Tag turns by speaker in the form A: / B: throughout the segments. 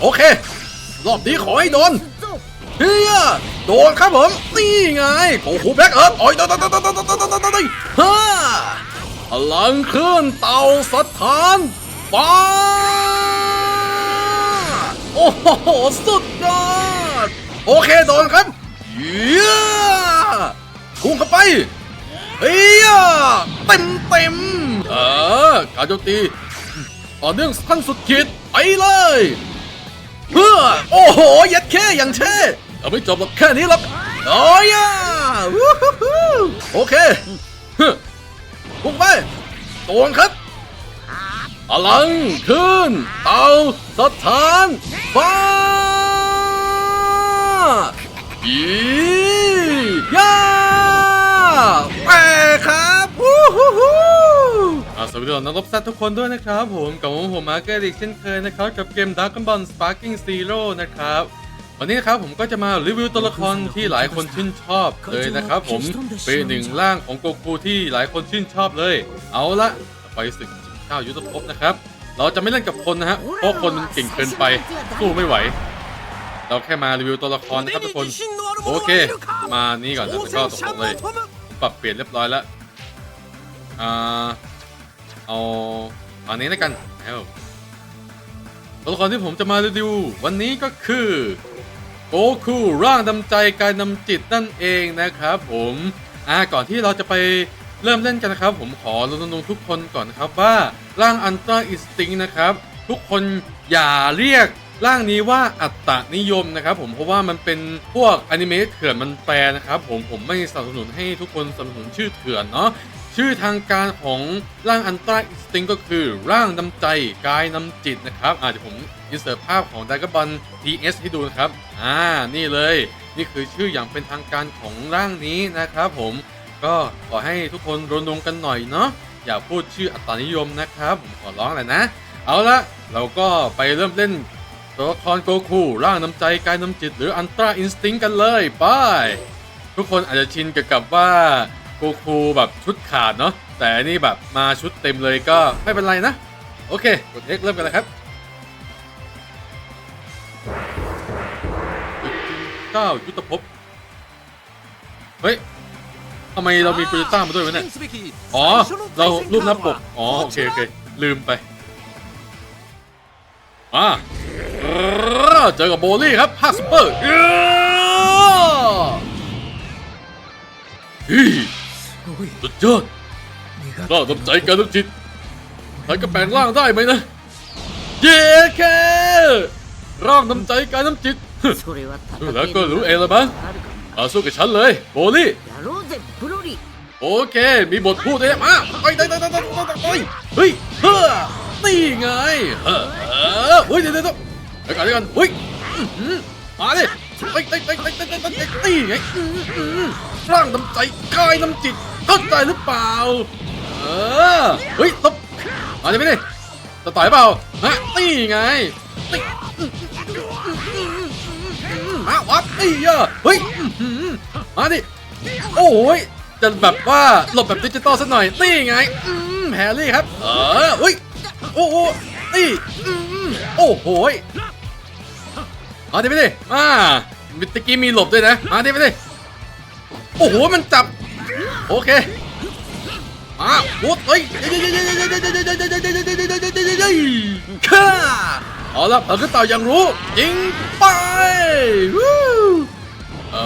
A: โอเค รอบนี้ขอให้โดนเฮียโดนครับผม นี่ไงโคคูแบ็กเอิร์ธโอ้ยโดนโดนโดนโดนโดนโดนโดนฮ่าพลังเคลื่อนเตาสถานฟ้าโอ้โห สุดยอด โอเค โดนครับเฮียพุ่งเข้าไปเฮียเต็มเต็มเออการโจมตีต่อเนื่องขั้นสุดขีดไปเลย เพื่อโอ้โห ยัดแค่อย่างเช่เอาไม่จบหรอกแค่นี้หรอกโอ้ยโอเคฮึพุ่งไปตวงครับพลังขึ้น เตาสถานฟ้าอีย่าแปครับวู้ฮู้ ฮู้อ่าสวัสดีนักรบแซดทุกคนด้วยนะครับผมกับผมผมมาร์เกอร์อีกเช่นเคยนะครับกับเกม Dragon Ball Sparking Zero นะครับวันนี้นะครับผมก็จะมารีวิวตัวละครที่หลายคนชื่นชอบเลยนะครับผมเป็นหนึ่งร่างของโกคูที่หลายคนชื่นชอบเลย เอาละไปศึกชิงข้าวยุทธภพนะครับ เราจะไม่เล่นกับคนนะฮะเพราะคนมันเก่งเกินไปสู้ไม่ไหว เราแค่มารีวิวตัวละครนะครับทุกคนโอเค มานี่ก่อนแล้วก็ตกลงเลย ปรับเปลี่ยนเรียบร้อยแล้วอ่า เอาอันนี้แล้วกันแล้วตัวละครที่ผมจะมารีวิววันนี้ก็คือโกคูร่างดำใจกายนำจิตนั่นเองนะครับผมอ่าก่อนที่เราจะไปเริ่มเล่นกันนะครับ ผมขอรณรงค์ทุกคนก่อนนะครับว่าร่างอันตราอิสติงนะครับ ทุกคนอย่าเรียกร่างนี้ว่าอัตตนิยมนะครับ ผมเพราะว่ามันเป็นพวกอนิเมะเถื่อนมันแปลนะครับ ผมผมไม่สนับสนุนให้ทุกคนสนับสนุนชื่อเถื่อนเนาะ ชื่อทางการของร่างอันตราอิสติงก็คือร่างนำใจกายนำจิตนะครับอ่าเดี๋ยวผมอินเสิร์ตภาพของดากบอล TS ให้ดูนะครับ อ่า นี่เลย นี่คือชื่ออย่างเป็นทางการของร่างนี้นะครับผม ก็ขอให้ทุกคนรณรงค์กันหน่อยเนาะ อย่าพูดชื่ออัตตานิยมนะครับ ผมขอร้องแหละนะ เอาละเราก็ไปเริ่มเล่นตัวละครโกคูร่างน้ำใจกายน้ำจิต หรืออันตราอินสติ้งกันเลยไปทุกคนอาจจะชินกับว่า โกคูแบบชุดขาดเนาะแต่นี่แบบมาชุดเต็มเลยก็ไม่เป็นไรนะ โอเค กดเอ็กเริ่มกันเลยครับเก้ายุทธภพเฮ้ยทำไมเรามีโปรเจต้ามาด้วยวะเนี่ยอ๋อ เรารูปหน้าปกอ๋อ โอเคโอเคลืมไปอ่าเจอกับโบลี่ครับภาคซุปเปอร์ สุดยอดกล้าทำใจกันทุกจิตใายก็แปลงร่างได้ไหมนะ เย้แค่ร่างน้ำใจกายน้ำจิต แล้วก็รู้เองละบ้างมาสู้กับฉันเลยโบลี่โอเค มีบทพูดเลยมาไปไปไปไปไปไปเฮ้ยเฮ้อนี่ไงเฮ้อเฮ้ยเดี๋ยวเดี๋ยวเดี๋ยวกันเดี๋ยวกันเฮ้ยมาดิไปไปไปไปไปไปนี่ไงร่างน้ำใจกายน้ำจิต เข้าใจหรือเปล่า เออ เฮ้ยตบมาดิไปดิจะต่อยเปล่าฮะนี่ไงนี่มาวัดนี่อะเฮ้ยมาดิโอ้ยจะแบบว่าหลบแบบดิจิตอลสักหน่อย นี่ไงอืมแฮร์รี่ครับ เออเฮ้ย โอ้โหนี่อืมโอ้โหยมาดิไปดิมามิตะกี้มีหลบด้วยนะมาดิไปดิโอ้โห มันจับ โอเคมาปุ๊บเฮ้ยค่าเอาละเผอขึ้นต่อยังรู้ยิงไปเอ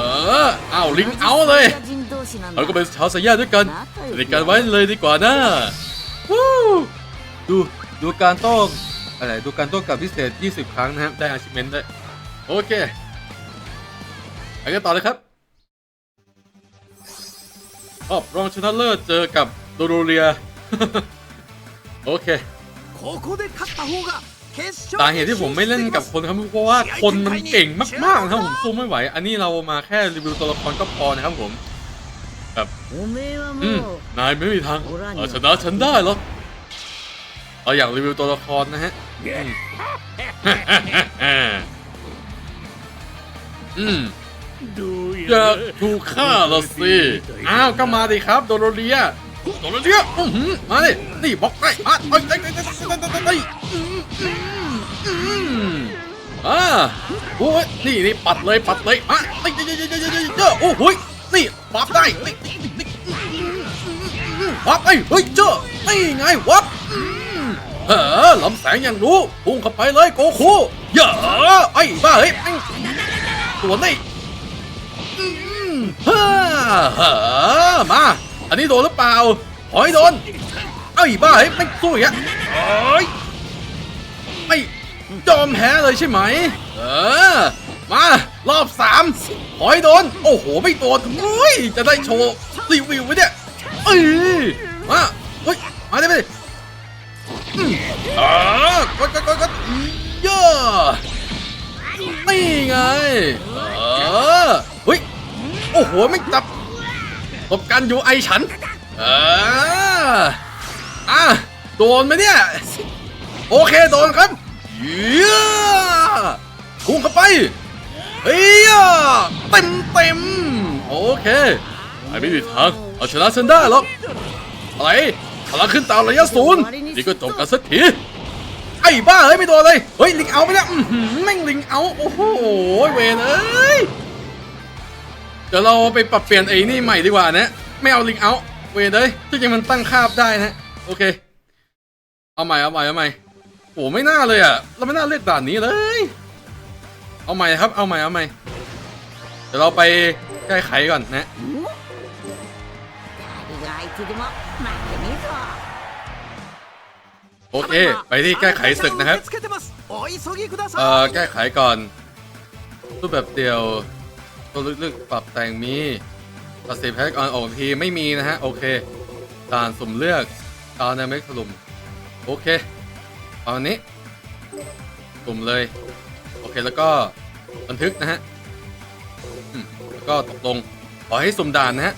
A: อเอาลิงเอาเลยเราก็เป็นชาวสยามด้วยกันสนิทกันไว้เลยดีกว่านะดูดูการโต้อะไรดูการโต้กับพิเศษ 20 ครั้งนะครับได้อาชิเมนต์ด้วยโอเคไปกันต่อเลยครับ รอบรองชนะเลิศเจอกับโดโรเรีย โอเคสาเหตุที่ผมไม่เล่นกับคนครับเพราะว่าคนมันเก่งมากๆครับผมสู้ไม่ไหว อันนี้เรามาแค่รีวิวตัวละครก็พอนะครับผมแบ
B: บ
A: นายไม่มีทางเอาชนะฉันได้หรอเอาอย่างรีวิวตัวละครนะฮะอืม อืม
C: どう
A: อยากถูกฆ่าละสิอ้าวก็มาดิครับโดโรเรียโดโรเรียอื้อหือมาดินี่บล็อกได้มาไปไปไปไปไปไปไปอืมอืมอืมไปโอ้ยนี่นี่ปัดเลยปัดเลยอะนี่เยอะเยอะเยอะเยอะเยอะโอ้โหยนี่ปับได้นี่นี่นี่ปับไอ้เฮ้ยเจ้านี่ไงวับอืมเออลำแสงยังรู้พุ่งเข้าไปเลยโกคูเยอะไอ้บ้าเฮ้ยแม่งตัวนี่อืมเฮ้อเฮ้อมา อันนี้โดนหรือเปล่าหอยโดนไอ้บ้าเฮ้ยแม่สู้อย่างเงี้ยเอ้ยไม่ยอมแพ้เลยใช่ไหม เออ มารอบสามหอยโดน โอ้โห ไม่โดนอุ้ย จะได้โชว์รีวิวไหมเนี่ย เอ้ย มาเฮ้ย มาได้ไหมอืมอ่ากดกดกดกดเยอะนี่ไง เออเฮ้ย โอ้โหไม่จับตบกันอยู่ไอฉัน เอออะโดนไหมเนี่ย โอเคโดนครับเยี่ยพุ่งเข้าไปเฮียเต็มเต็มโอเคไอ้ไม่มีทางเอาชนะฉันได้หรอกอะไรพลังขึ้นตามระยะศูนย์นี่ก็จบกันสักทีไอ้บ้าเฮ้ยไม่โดนเลยเฮ้ยลิงเอาไปแล้วแม่งลิงเอาโอ้โหเวนเอ้ย เดี๋ยวเราไปปรับเปลี่ยนไอ้นี่ใหม่ดีกว่านะ ไม่เอาลิงเอาเวเลยที่จริงมันตั้งคาบได้นะ โอเค เอาใหม่ เอาใหม่ เอาใหม่โอ้ไม่น่าเลยอะ เราไม่น่าเล่นด่านนี้เลย เอาใหม่ครับ เอาใหม่ เอาใหม่ เดี๋ยวเราไปแก้ไขก่อนนะโอเค ไปที่แก้ไขศึกนะครับ เอ่อ แก้ไขก่อนรูปแบบเดียว ตัวลึกๆปรับแต่งมีตัดสีแพ็กออนออกทีไม่มีนะฮะ โอเคด่านสุ่มเลือกตาในเมกถลุมโอเคเอาอันนี้สุ่มเลย โอเคแล้วก็บันทึกนะฮะแล้วก็ตกลง ขอให้สุ่มด่านนะฮะ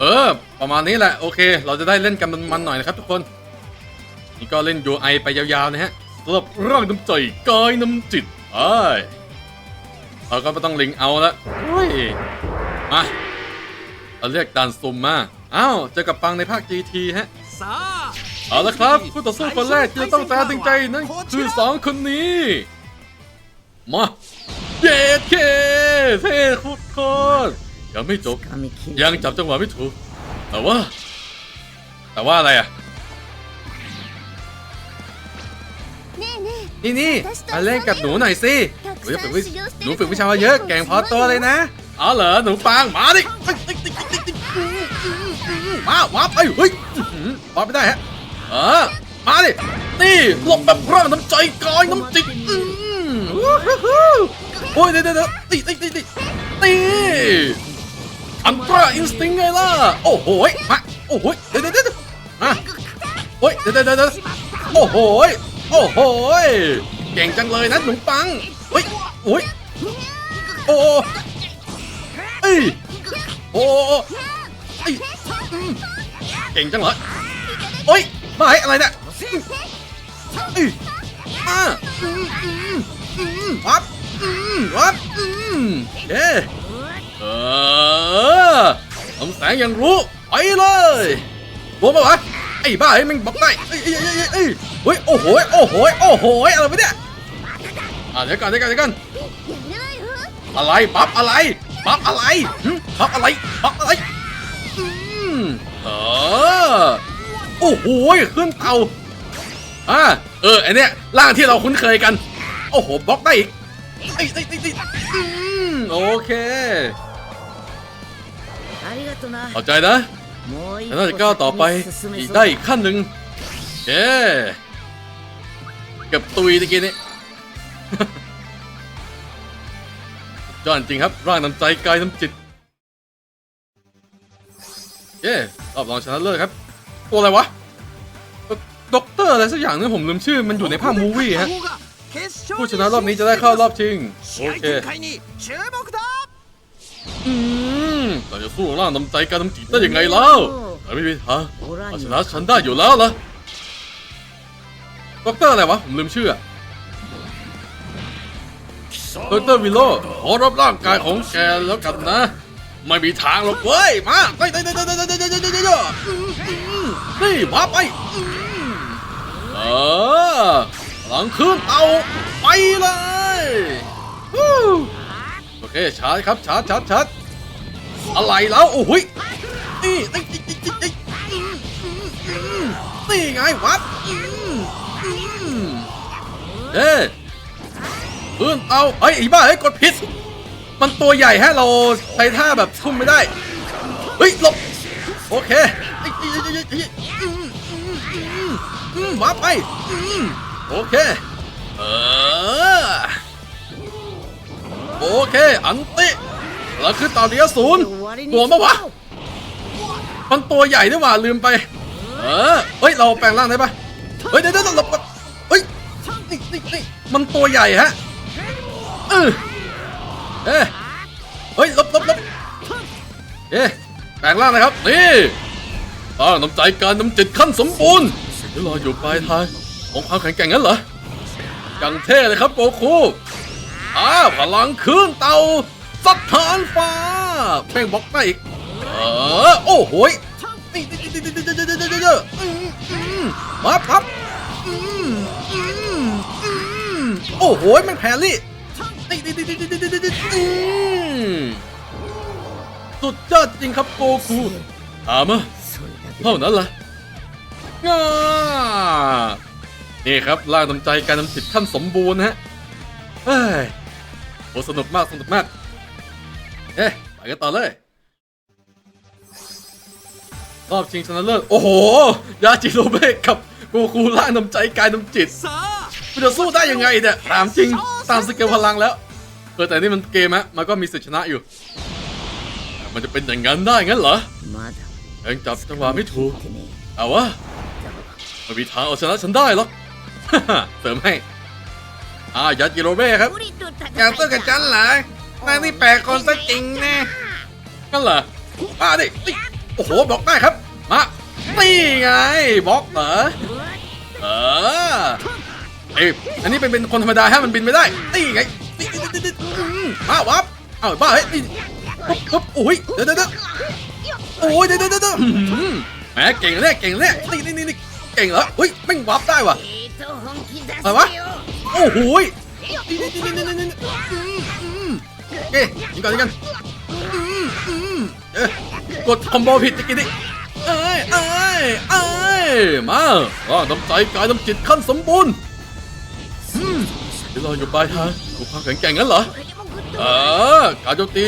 A: เออ ประมาณนี้แหละ โอเค เราจะได้เล่นกันมันๆหน่อยนะครับทุกคน นี่ก็เล่น UI ไปยาวๆนะฮะสำหรับร่างน้ำใจกายน้ำจิตไอ เราก็ไม่ต้องลิงเอาละอุ้ยมาเอาเรียกดันซุมมาเอ้าเจอกับปังในภาค GT ฮะเอาละครับผู้ต่อสู้คนแรกที่ต้องตาตึงใจนั่นคือสองคนนี้มาเยเคเท่โคตยังไม่จบยังจับจังหวะไม่ถูกแต่ว่า แต่ว่าอะไรอะนี่นี่มาเล่นกับหนูหน่อยสิ หนูจะฝึกวิหนูฝึกวิชามาเยอะ แก่งพอตัวเลยนะเอาเหรอหนูปังมาดิมาวับไอ้ยเฮ้ยอื้อหือวับไม่ได้ฮะเออมาดินี่หลบแบบร่างน้ำใจกายน้ำจิตอืมวู้ฮู้ฮู้โอ้ยเดี๋ยวเดี๋ยวเดี๋ยวตีตีตีตีตีอันตราอินสติ้งไงล่ะโอ้โหยมาโอ้โหยเดี๋ยวเดี๋ยวเดี๋ยวมาโอ้ยเดี๋ยวเดี๋ยวเดี๋ยวเดี๋ยวโอ้โหยโอ้โหยเก่งจังเลยนะหนูปัง เฮ้ยโอ้ยโอ้เอ้ยโอ้ไอ้ยเก่งจังเลยโอ้ยมาให้อะไรเนี่ยเอ้ยมาอืมอืมอืมวับอืมวับอืมเย้เออลำแสงยังรู้ไปเลยรู้ปะวะไอ้บ้าไอ้มึงบอกได้เอ้ยเอ้ยเอ้ยเอ้ยเฮ้ยโอ้โหโอ้โหโอ้โหอะไรวะเนี่ย อะเดี๋ยวก่อนเดี๋ยวก่อนเดี๋ยวก่อนอะไรปั๊บอะไรปั๊บอะไรปั๊บอะไรปั๊บอะไรอืมเออโอ้โหขึ้นเตาอ่าเออไอเนี้ยร่างที่เราคุ้นเคยกัน โอ้โหบล็อกได้อีกไอ้ไอ้ไอ้โอเคขอใจนะแล้วจะก้าวต่อไปอีกได้อีกขั้นหนึ่งเย้เก็บตุยตะกี้นี้ จอนจริงครับ ร่างน้ำใจกายน้ำจิต เย้รอบรองชนะเลิศครับ ตัวอะไรวะด็อกเตอร์อะไรสักอย่างนึงผมลืมชื่อ มันอยู่ในภาพมูวี่ฮะผู้ชนะรอบนี้จะได้เข้ารอบชิง โอเคอืมเราจะสู้ร่างน้ำใจกายน้ำจิตได้ยังไงแล้วไม่มีทาชนะฉันได้อยู่แล้วล่ะด็อกเตอร์อะไรวะ ผมลืมชื่อ ด็อกเตอร์วิโลขอรับร่างกายของแกแล้วกันนะ ไม่มีทางหรอกเว้ย มาไปไปไปไปไปไปไปไปไปไปนี่มาไปเออพลังคลื่นเตาไปเลยโอเคชาร์จครับชาร์จชาร์จชาร์จอะไรแล้วโอ้โหยนี่นี่นี่นี่นี่ไงวัดเอ๊ พึ่งเอาเอ้ยอีบ้าเฮ้ยกดพิษมันตัวใหญ่ฮะเราใช้ท่าแบบทุ่มไม่ได้ เฮ้ยหลบโอเคว้าไปโอเคเออโอเค อันติแล้วคือตอนเดียวศูนย์ตัวมาวะมันตัวใหญ่ด้วยว่ะลืมไป เออเฮ้ยเราแปลงร่างได้ปะเฮ้ยเดี๋ยวเดี๋ยวหลบก่อนเฮ้ยมันตัวใหญ่ฮะ เออเอ๊ะเฮ้ยลบลบลบเอ๊ะแปลงร่างนะครับ นี่ต้าวน้ำใจการน้ำจิตขั้นสมบูรณ์เวลาอยู่ปลายทางของความแข็งแกร่งนั้นเหรอกังเท่เลยครับโกคูอ้าพลังคืนเตาสถานฟ้าแม่งบอกได้อีกเออโอ้โหยมาพับโอ้โหมันแพรลี่ สุดยอดจริงครับโกคูถามะเท่านั้นล่ะนี่ครับล่างน้ำใจการนำสิทธิ์ขั้นสมบูรณ์ฮะเฮ้ยโหสนุกมากสนุกมากเอ๊ะไปกันต่อเลยรอบชิงชนะเลิศโอ้โห ยาจิโรเบะกับโกคูล่างน้ำใจกายน้ำจิตมันจะสู้ได้ยังไงเนี่ย ตามจริง ตามสเกลพลังแล้ว เออแต่นี่มันเกมฮะมันก็มีสิทธิชนะอยู่ มันจะเป็นอย่างนั้นได้งั้นเหรอ
B: まだ
A: ยังจับจังหวะไม่ถูก
B: てね
A: เอาวะไม่มีทางเอาชนะฉันได้หรอก เสริมให้อ่ายัดจิโรเบ้ครับ
B: 無理と戦い
A: อยากสู้กับฉันเหรอนายนี่แปลกคนซะจริงแน่นั่นเหรอมาดินี่โอ้โหบล็อกได้ครับ มานี่ไงบล็อกเหรอ เออเอ้ยอันนี้เป็นเป็นคนธรรมดาฮะมันบินไม่ได้ นี่ไง ว้าววับเอ้าวบ้าเฮ้ยปุ๊บปุ๊บโอ้ยเดี๋ยวเดี๋โอ้ยเดี๋ยวเดี๋ยวเดี๋ยวแหมเก่งเลยเก่งเลยนี่นี่นี่เก่งเหรอเฮ้ยแม่งวับได้ว่ะอะไรวะโอ้โหนี่นี่นี่นี่นี่เอ๊ะยิงก่อนยิงกันกดคอมโบผิดตะกี้นี่เอ้ยเอ้ยเอ้ยมาก็น้ำใจกายน้ำจิตขั้นสมบูรณ์ ถึเราอยู่ปลายทางกูความแข็งแกร่งงั้นเหรออ่ากาโจตี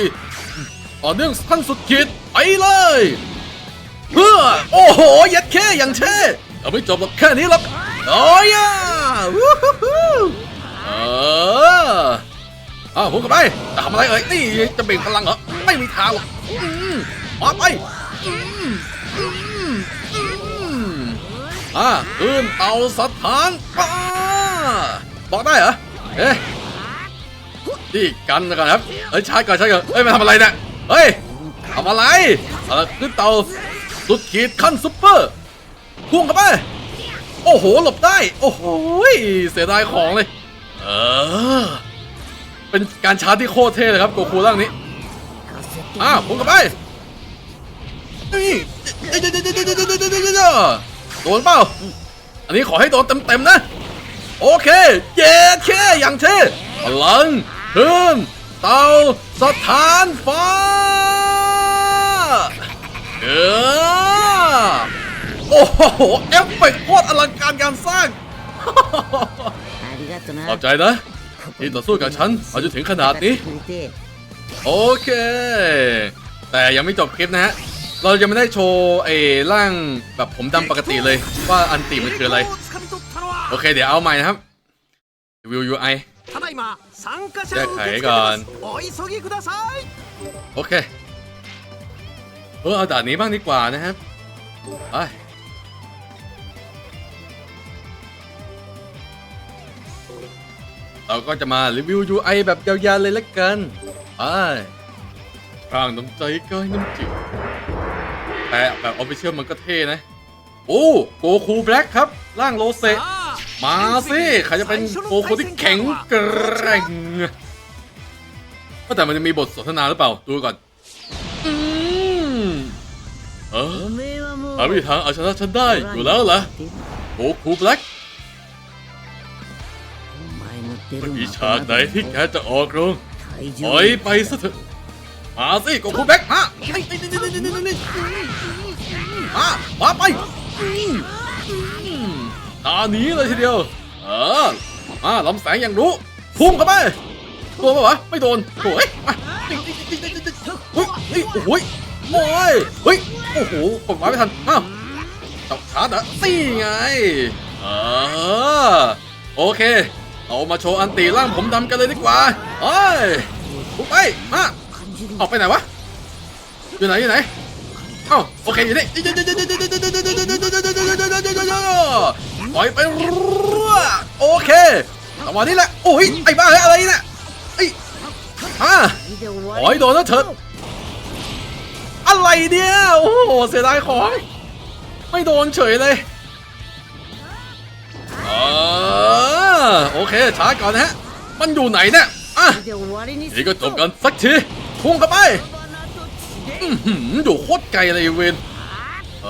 A: ต่อเนื่องท่านสุดขีดไปเลยเพื่อโอ้โหยัดแค่อย่างเช่เอาไม่จบหรอกแค่นี้หรอกโอ้ยวู้ฮู้เอออ้าวผมก็ไปทำอะไรเอ่ยนี่จะเบ่งพลังเหรอไม่มีทางหรอกมาไปอ่าขึ้นเอาสัตว์างป้าบอกได้เหรอ เอ๊ะนี่กันแล้วกันครับเฮ้ยชาร์จก่อนชาร์จก่อนเฮ้ยมาทำอะไรเนี่ยเฮ้ยทำอะไรอะไรขึ้นเตาสุดขีดขั้นซุปเปอร์พุ่งเข้าไปโอ้โหหลบได้โอ้โหเสียดายของเลย เออ เป็นการชาร์จที่โคตรเท่เลยครับโกคูร่างนี้อ้าวพุ่งเข้าไปนี่โดนเปล่าอันนี้ขอให้โดนเต็มๆนะ โอเค เย่แคอย่างเช่นพลังเพิ่มเตาสถานฟ้าเออโอ้โห เอฟเฟกโคตรอลังการการสร้าง ขอบใจนะที่ต่อสู้กับฉันมาจนถึงขนาดนี้ โอเค แต่ยังไม่จบคลิปนะฮะ เราจะไม่ได้โชว์ไอ้ร่างแบบผมดำปกติเลยว่าอันติมันคืออะไร โอเค เดี๋ยวเอาใหม่นะครับ
C: view UI แก้ไขก่อน
A: โอเค เออเอาด่านนี้บ้างดีกว่านะครับไปเราก็จะมารีวิว UI แบบยาวๆเลยละกันไปร่างน้ำใจก็ให้น้ำจิ๋วแต่แบบออฟฟิเชียลมันก็เท่นะ โอ้ โกคูแบล็กครับ ร่างโลเซะ มาสิใครจะเป็นโอคนที่แข็งแกร่งว่แต่มันจะมีบทสนทนาหรือเปล่า ดูก่อน อืมเออหาวิธีทางเอาชนะฉันได้อยู่แล้วเหรอโอคูแบล็กเม่มีฉากไหนที่แกจะออกรงถอยไปซะเถอะมาสิโกคูแบล็กมามามาไป ตานี้เลยทีเดียว เออมาลำแสงอย่างรู้พุ่งเข้าไปตัวปะวะไม่โดนโอ้ยมาเฮ้ยเฮ้ยโอ้ยโอ้ยเฮ้ยโอ้โหกดไว้ไม่ทันอ้าวจับชาร์จเหรอนี่ไงเออโอเค เอามาโชว์อันตีร่างผมดำกันเลยดีกว่าเอ้ยพุ่งไปมาออกไปไหนวะอยู่ไหนอยู่ไหนเอ้าโอเคอยู่นี่ ปล่อยไปรัวโอเคจังวันนี้แหละโอ้ยไอ้บ้าอะไรเนี่ยไอ้ฮ่าปล่ยโดนแล้วเถิดอะไรเนี่ยโอ้โหเสียดายของไม่โดนเฉยเลยโอเคช้าก่อนนะฮะมันอยู่ไหนเนี่ยอะนี่ก็จบกันสักทีพุ่งกันไปอยู่โคตรไกลเลยเวนเอ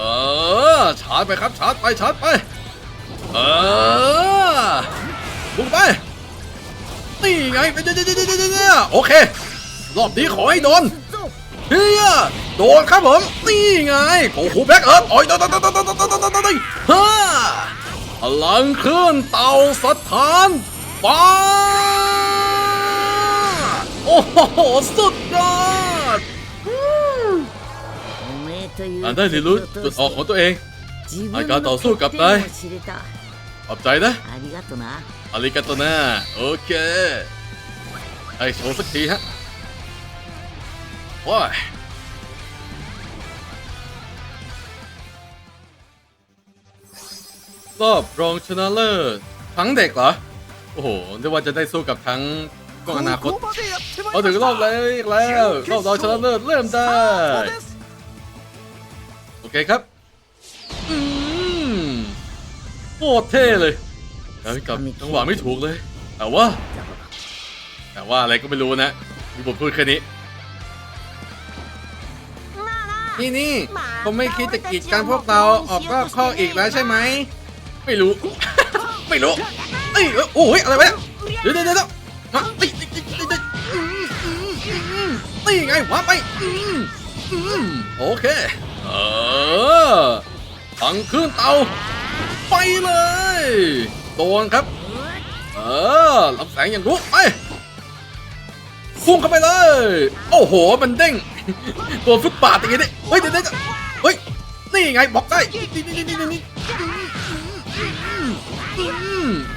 A: อชาร์จไปครับชาร์จไปชาร์จไป เออบุกไป นี่ไงเดี๋ยวเดี๋ยโอเค รอบนี้ขอให้โดนเฮียโดนครับผม นี่ไงโอ้โหแบ็คเอิร์ธโอ้ยโดนโดนโดนโดนโดนโดนฮ่าพลังเคลื่อนเตาสถานฟ้าโอ้โห สุดยอดอันได้เรียนรู้จุดออกของตัวเองในการต่อสู้กับไาย ขอบใจนะ
B: อาริกาโตนะ
A: อาริกาโตนะโอเคไอโชว์สักทีฮะว้ายรอบรองชนะเลิศทั้งเด็กเหรอ โอ้โหนึกว่าจะได้สู้กับทั้งกองอนาคตมาถึงรอบแล้แล้วรอบรองชนะเลิศเริ่มได้ โอเคครับ คตรเท่เลยยังกับจังหวะไม่ถูกเลย แต่ว่า แต่ว่าอะไรก็ไม่รู้นะ มีบทพูดแค่นี้ นี่นี่ผมไม่คิดจะกีดกันพวกเราออกรอบข้ออีกแล้วใช่ไหม ไม่รู้ ไม่รู้เอ้ยโอ้ยอะไรวะเนี่ยเดี๋ยวเดี๋ยวเดี๋ยวมาตีตีตีตีตีอืมอืมอืมตีไงวะไปอืมอืมโอเค เออตังขึ้นเตา ไปเลยโดนครับ เออรับแสงอย่างรู้ไปพุ่งเข้าไปเลย โอ้โห มันเด้งตัวฟุตปาดอย่างงี้ดิเฮ้ยเด้งเฮ้ย นี่ไงบอกได้ นี่นี่นี่นี่นี่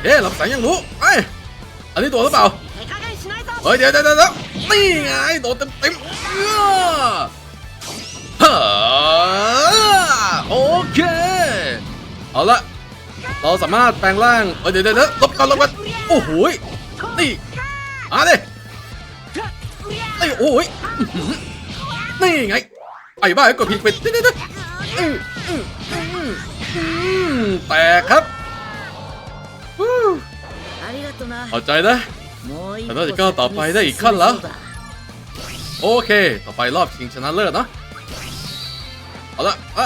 A: เฮ้ะรับแสงอย่างรู้ไปอันนี้ตัวหรือเปล่า เฮ้ย เดี๋ยวเดี๋ยวนี่ไงโดนเต็มเต็มโอเค เอาละ เราสามารถแปลงร่างเดี๋ยวเดี๋ยวลบก่อนลบก่อนโอ้โหนี่มาเลยนี่โอ้ยนี่ไงไอ้บ้ากดผิดไปเดี๋ยวเดี๋ยวแต่ครับเอาใจนะแต่น่าจะก้าวต่อไปได้อีกขั้นแล้ว โอเค ต่อไปรอบชิงชนะเลิศนะ เอาละไป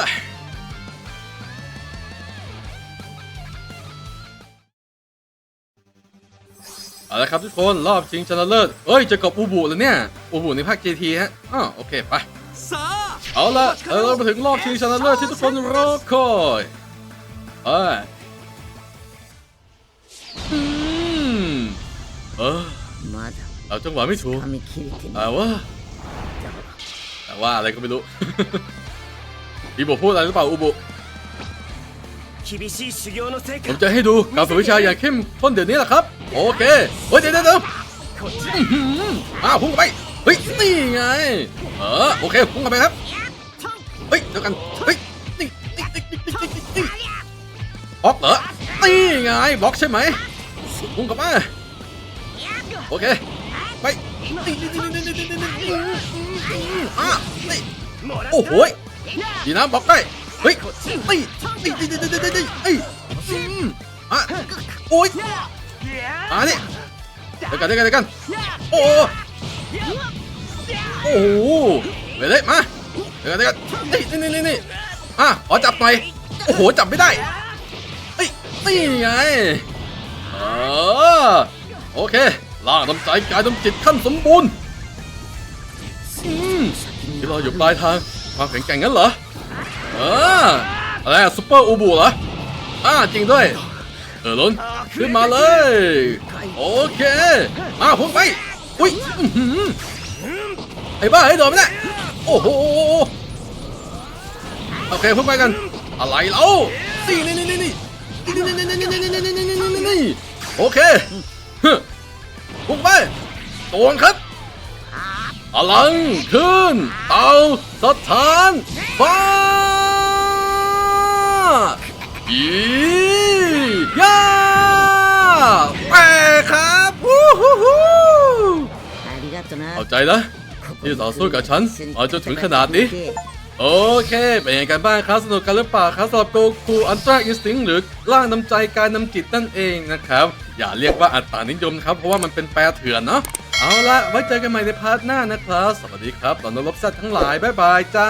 A: เอาละครับทุกคนรอบชิงชนะเลิศเอ้ยจะกับอูบูแล้วเนี่ยอูบูในภาค GT ฮะอ๋อโอเคไปเอาละเรามาถึงรอบชิงชนะเลิศที่ทุกคนรอคอยเออเออเอาจังหวะไม่ถูกแต่วะาแต่ว่าอะไรก็ไม่รู้อีโบพูดอะไรหรือเปล่าอูบู ผมจะให้ดูการฝึกวิชาอย่างเข้มข้นเดี๋ยวนี้แหละครับ โอเค เฮ้ยเดี๋ยวเดี๋ยวอ้าวพุ่งไป เฮ้ย นี่ไง เออ โอเค พุ่งไปครับ เฮ้ยเดี๋ยวกัน เฮ้ย นี่นี่นี่นี่นี่บล็อกเหรอ นี่ไง บล็อกใช่ไหมพุ่งกลับมา โอเค ไปอะนี่โอ้โหดีนะบล็อกได้ เฮ้ยนี่นี่นี่นี่นี่นี่นี่เอ้ยอืมอะโอ้ยมาดิเดี๋ยวกันเดี๋ยวกันเดี๋ยวกันโอ้โหโอ้โหไปเลยมาเดี๋ยวกันเดี๋ยวกันนี่นี่นี่นี่อะขอจับหน่อยโอ้โหจับไม่ได้เฮ้ยนี่ไงเออโอเคล่างน้ำใจกายน้ำจิตขั้นสมบูรณ์อืมที่เราอยู่ปลายทางความแข็งแกร่งงั้นเหรอ เอออะไรอะซุปเปอร์อูบูเหรออ่าจริงด้วย เออล้นขึ้นมาเลย โอเคมาพุ่งไป อุ้ยไอ้บ้าไอ้โดนไม่ได้โอ้โหโอเคพุ่งไปกัน อะไรเล่านี่นี่นี่นี่นี่นี่นี่นี่นี่นี่นี่นี่นี่นี่นี่โอเคฮึพุ่งไปตวงครับพลังขึ้นเตาสถานฟ้า ยีย่าแปครับวู้ฮู้ฮู้เอาใจนะที่ต่อสู้กับฉันอาจจะถึงขนาดนี้ โอเค เป็นยังไงกันบ้างครับ สนุกกันหรือเปล่าครับสำหรับโกคูอันตราอิสติงหรือล่างน้ำใจการนำจิตนั่นเองนะครับ อย่าเรียกว่าอัตตานิยมครับ เพราะว่ามันเป็นแปรเถื่อนเนาะเอาละไว้เจอกันใหม่ในพาร์ทหน้านะครับ สวัสดีครับตอนนรบสัตว์ทั้งหลาย บ๊ายบายจ้า